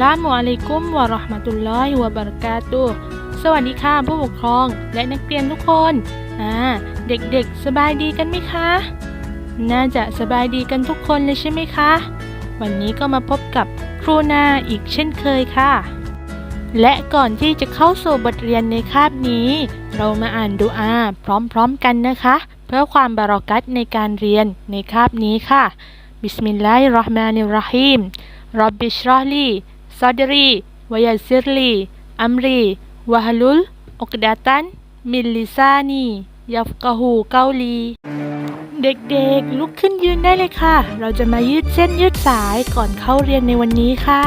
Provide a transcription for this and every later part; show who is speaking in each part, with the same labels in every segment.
Speaker 1: ลามุอะลัยกุมวะราะห์มะตุลลอฮิวะบะเราะกาตุสวัสดีค่ะผู้ปกครองและนักเรียนทุกคนอ่าเด็กๆ สบายดีกันไหมคะ น่าจะสบายดีกันทุกคนเลยใช่ไหมคะ วันนี้ก็มาพบกับครูนาอีกเช่นเคยค่ะ และก่อนที่จะเข้าสู่บทเรียนในคาบนี้ เรามาอ่านดูอาพร้อมๆกันนะคะ เพื่อความบารักัตในการเรียนในคาบนี้ค่ะบิสมิลลาฮิรเราะห์มานิรเราะฮีมรับบิชรอฮลี ซอดรีวยัซิรลีอัมรีวาฮลุลอุกดาตันมิลลิซานียัฟกะหูเกาลีเด็กๆ ลุกขึ้นยืนได้เลยค่ะ เราจะมายืดเส้นยืดสายก่อนเข้าเรียนในวันนี้ค่ะ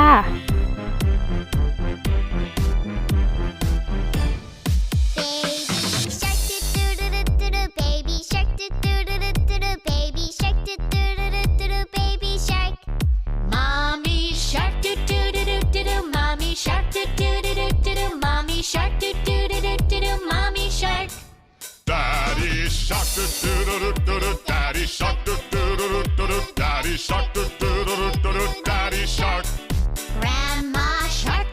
Speaker 2: Daddy shark. Daddy shark. Daddy shark.
Speaker 3: Grandma shark.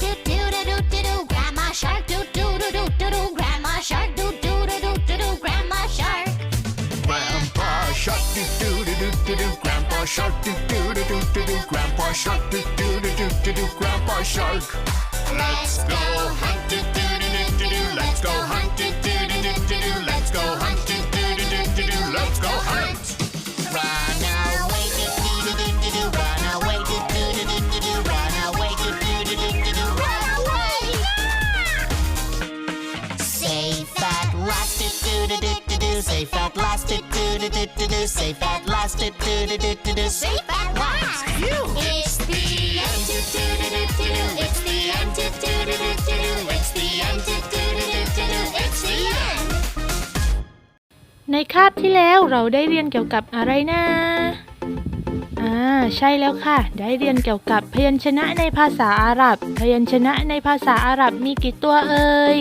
Speaker 3: Grandma shark. Grandma shark. Grandma shark.
Speaker 2: Grandpa shark. Grandpa shark. Grandpa shark. Grandpa shark. Let's go hunt. Let's go hunt.
Speaker 3: Safe at last do do do do do do safe at last It's the end do do do do do do it's the end do do do do do do it's the end do do do do do do it's the end
Speaker 1: ในคาบที่แล้วเราได้เรียนเกี่ยวกับอะไรนะ อ่า ใช่แล้วค่ะ ได้เรียนเกี่ยวกับพยัญชนะในภาษาอาหรับ พยัญชนะในภาษาอาหรับมีกี่ตัวเอ่ย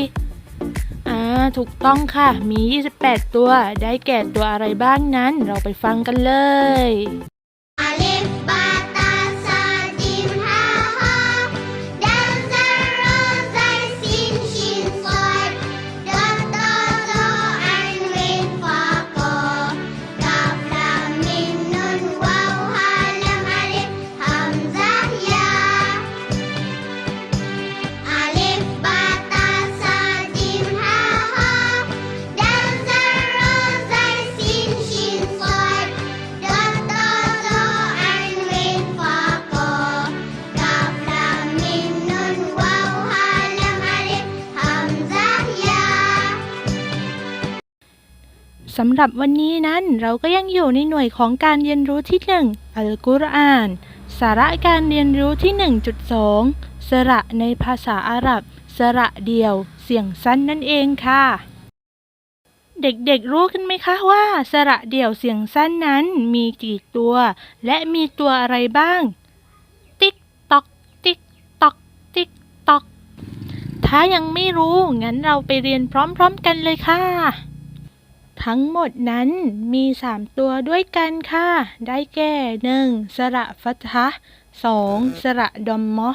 Speaker 1: อ่าถูกต้องค่ะ มี 28 ตัว ได้แก่ตัวอะไรบ้างนั้น เราไปฟังกันเลย
Speaker 3: Alif ba ta
Speaker 1: สำหรับวันนี้นั้นเราก็ยังอยู่ในหน่วยของการเรียนรู้ที่ 1 อัลกุรอาน สาระการเรียนรู้ที่ 1.2 สระในภาษาอาหรับ สระเดียว เสียงสั้นนั่นเองค่ะ เด็กๆรู้กันไหมคะว่า สระเดี่ยวเสียงสั้นนั้นมีกี่ตัว และมีตัวอะไรบ้าง ติ๊กตอก ติ๊กตอก ติ๊กตอก ถ้ายังไม่รู้ งั้นเราไปเรียนพร้อม ๆ กันเลยค่ะ ทั้งหมดนั้นมี 3 ตัวด้วยกันค่ะ ได้แก่ 1. สระฟัตฮะ 2. สระดอมมอ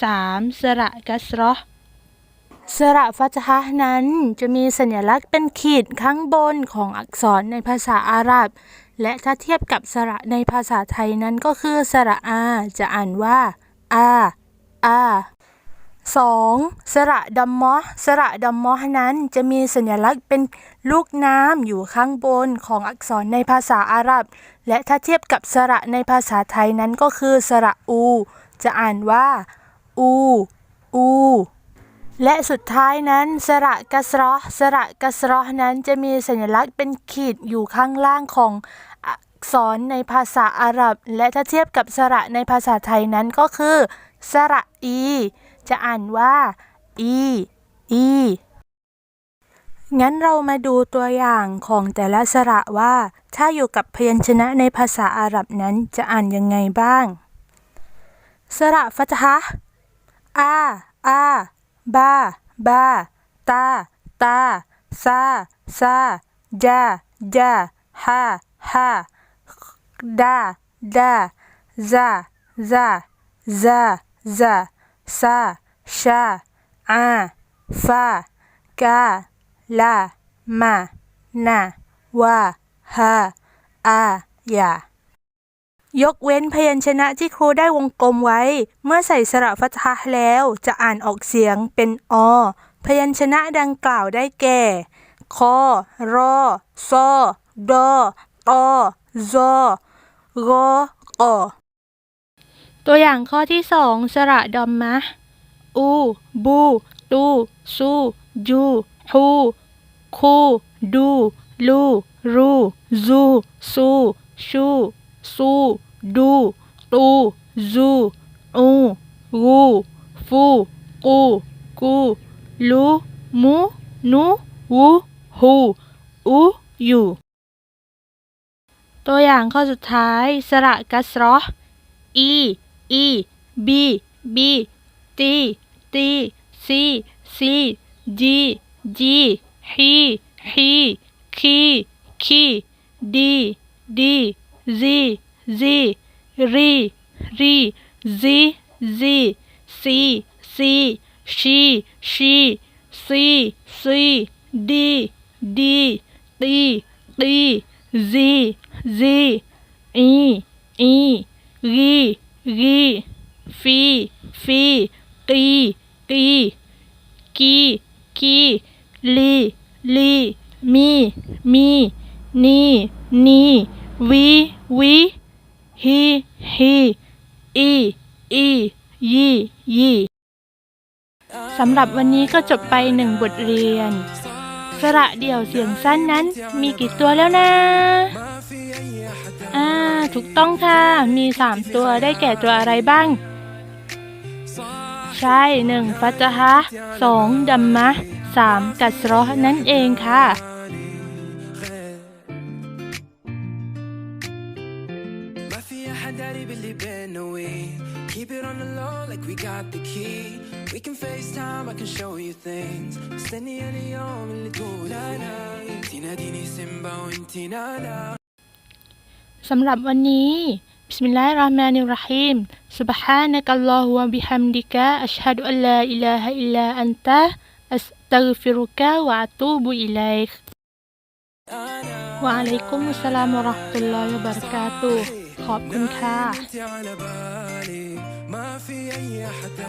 Speaker 1: 3. สระกัสราะห์สระฟัตฮะนั้นจะมีสัญลักษณ์เป็นขีดข้างบนของอักษรในภาษาอาหรับ และถ้าเทียบกับสระในภาษาไทยนั้นก็คือสระอา จะอ่านว่าอาอา 2. สระดัมมอสระดัมมอนั้นจะมีสัญลักษณ์เป็นลูกน้ำอยู่ข้างบนของอักษรในภาษาอาหรับ และถ้าเทียบกับสระในภาษาไทยนั้นก็คือสระอู จะอ่านว่า อู อูและสุดท้ายนั้นสระกัสราะห์สระกัสราะห์นั้นจะมีสัญลักษณ์เป็นขีดอยู่ข้างล่างของอักษรในภาษาอาหรับ และถ้าเทียบกับสระในภาษาไทยนั้นก็คือสระอี จะอ่านว่าอีอีงั้นเรามาดูตัวอย่างของแต่ละสระว่า ถ้าอยู่กับพยัญชนะในภาษาอาหรับนั้นจะอ่านยังไงบ้าง สระฟัตฮะอาอาบาบาตาตาซาซาจาจาฮาฮาดาดาซาซาซาซาซา ชาอาฟากาลามานาวาฮาอายายกเว้นพยัญชนะที่ครูได้วงกลมไว้ เมื่อใส่สระฟัตฮะแล้วจะอ่านออกเสียงเป็นอ พยัญชนะดังกล่าวได้แก่ คอ รอ ซอ ดอตอซอกอกอตัวอย่างข้อที่สองสระดอมมะ อู บู ตู ซู ยูฮูคูดู ลู รู ซู ซู ชู ซู ดู ตู ซูอูรูฟูกูกูลูมูนูวูฮูอูยูตัวอย่างข้อสุดท้าย สระกัสรออี อี บี บี ตี ตีซีซีจีจีฮีฮีคีคีดีดีซีซีรีรีซีซีซีซีชีชีซีซีดีดีตีตีซีซีอีอีรีรีฟีฟีกี กีกีกีลีลีมีมีนีนีวีวีฮีฮีอีอียียีสำหรับวันนี้ก็จบไปหนึ่งบทเรียน สระเดี่ยวเสียงสั้นนั้นมีกี่ตัวแล้วนะ อ่า ถูกต้องค่ะ มีสามตัวได้แก่ตัวอะไรบ้าง ใช่หนึ่งฟัตฮะสองดัมมะสามกัสรอนั่นเองค่ะสำหรับวันนี้ บิสมิลลาฮิรเราะห์มานิรเราะฮีม ซุบฮานะกัลลอฮุวะบิฮัมดิกะ อัชฮะดุอัลลาอิลาฮะอิลลาอันตะ อัสตัฆฟิรุกะวะอะตูบุอิลัยก วะอะลัยกุมุสสลามวะเราะห์มะตุลลอฮิวะบะเราะกาตุฮ์ขอบคุณค่ะ